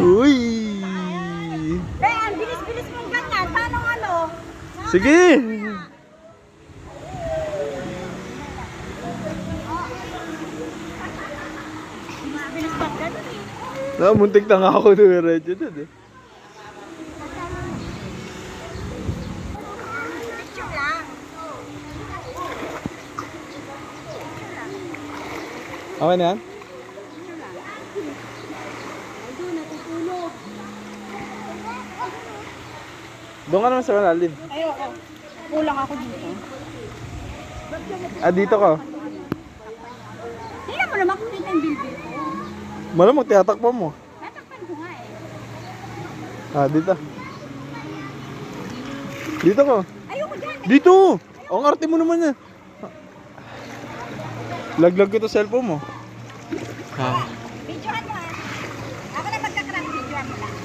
Uy! Eh, ang bilis-bilis mong ganyan. Paano ano? Sige! Na, muntik na nga ako dumiretso dun eh. Okay na yan? Doon ka naman sa malalim. Ayoko. Kulang ako dito. Ah, dito ka. Tingnan mo naman kung dito yung bilbil ko. Malamang tiyatakpan mo. Tatakpan ko nga eh. Ah, dito. Dito ka. Ayoko dyan. Dito! Ang arte mo naman yan. Laglag ko to cellphone mo. Ah. Videoan mo ah. Ako na magkakrap, videoan mo lang.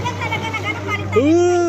Lang talaga na gano'ng palitan. Uh!